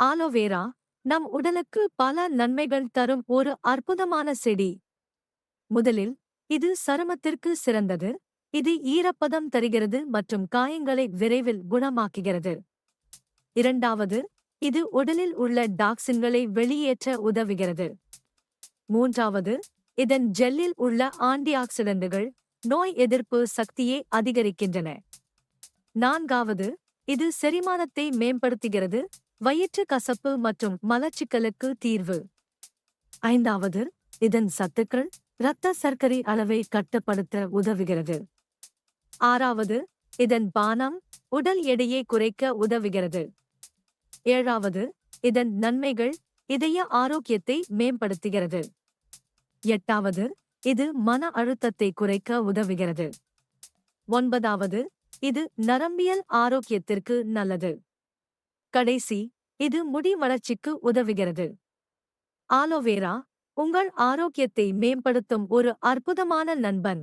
Aloe vera நம் உடலுக்கு பல நன்மைகள் தரும் ஒரு அற்புதமான செடி. முதலில் இது சருமத்திற்கு சிறந்தது. இது ஈரப்பதம் தருகிறது மற்றும் காயங்களை விரைவில் குணமாக்குகிறது. இரண்டாவது இது உடலில் உள்ள டாக்சின்களை வெளியேற்ற உதவுகிறது. மூன்றாவது இதன் ஜெல்லில் உள்ள ஆன்டிஆக்சிடன்ட்டுகள் நோய் எதிர்ப்பு சக்தியை அதிகரிக்கின்றன. நான்காவது இது செரிமானத்தை மேம்படுத்துகிறது. வயிற்று கசப்பு மற்றும் மலச்சிக்கலுக்கு தீர்வு. ஐந்தாவது இதன் சத்துக்கள் இரத்த சர்க்கரை அளவை கட்டுப்படுத்த உதவுகிறது. ஆறாவது இதன் பானம் உடல் எடையை குறைக்க உதவுகிறது. ஏழாவது இதன் நன்மைகள் இதய ஆரோக்கியத்தை மேம்படுத்துகிறது. எட்டாவது இது மன அழுத்தத்தை குறைக்க உதவுகிறது. ஒன்பதாவது இது நரம்பியல் ஆரோக்கியத்திற்கு நல்லது. கடைசி இது முடி வளர்ச்சிக்கு உதவுகிறது. ஆலோவேரா உங்கள் ஆரோக்கியத்தை மேம்படுத்தும் ஒரு அற்புதமான நண்பன்.